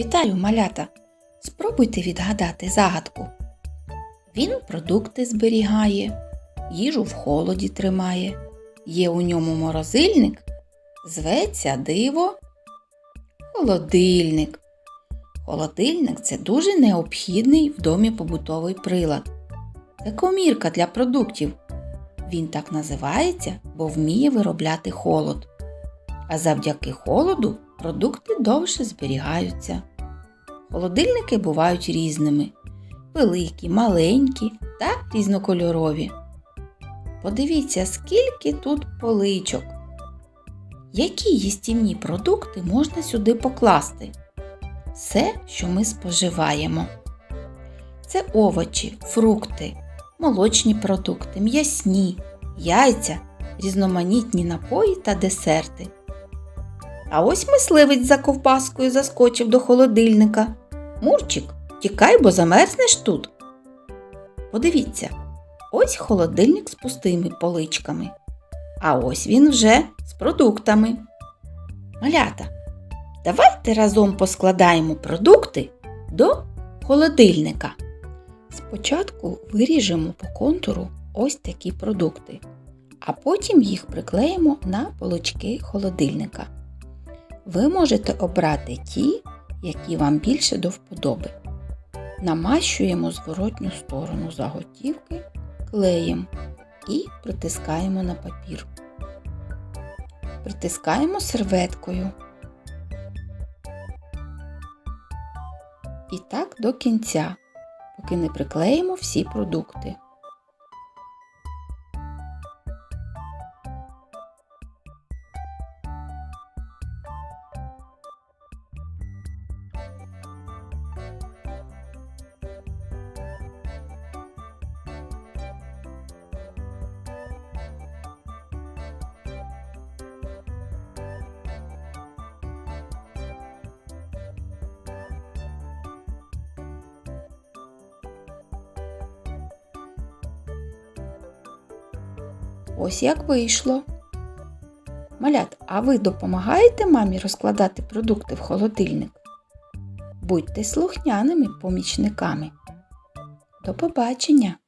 Вітаю, малята! Спробуйте відгадати загадку. Він продукти зберігає, їжу в холоді тримає. Є у ньому морозильник, зветься диво. Холодильник. Холодильник це дуже необхідний в домі побутовий прилад. Це комірка для продуктів. Він так називається, бо вміє виробляти холод. А завдяки холоду продукти довше зберігаються. Холодильники бувають різними великі, маленькі та різнокольорові. Подивіться, скільки тут поличок. Які їстівні продукти можна сюди покласти? Все, що ми споживаємо. Це овочі, фрукти, молочні продукти, м'ясні, яйця, різноманітні напої та десерти. А ось мисливець за ковбаскою заскочив до холодильника. Мурчик, тікай, бо замерзнеш тут. Подивіться, ось холодильник з пустими поличками. А ось він вже з продуктами. Малята, давайте разом поскладаємо продукти до холодильника. Спочатку виріжемо по контуру ось такі продукти, а потім їх приклеїмо на полочки холодильника. Ви можете обрати ті, які вам більше до вподоби. Намащуємо зворотню сторону заготівки клеєм і притискаємо на папір. Притискаємо серветкою. І так до кінця, поки не приклеїмо всі продукти. Ось як вийшло. Малят, а ви допомагаєте мамі розкладати продукти в холодильник? Будьте слухняними помічниками. До побачення!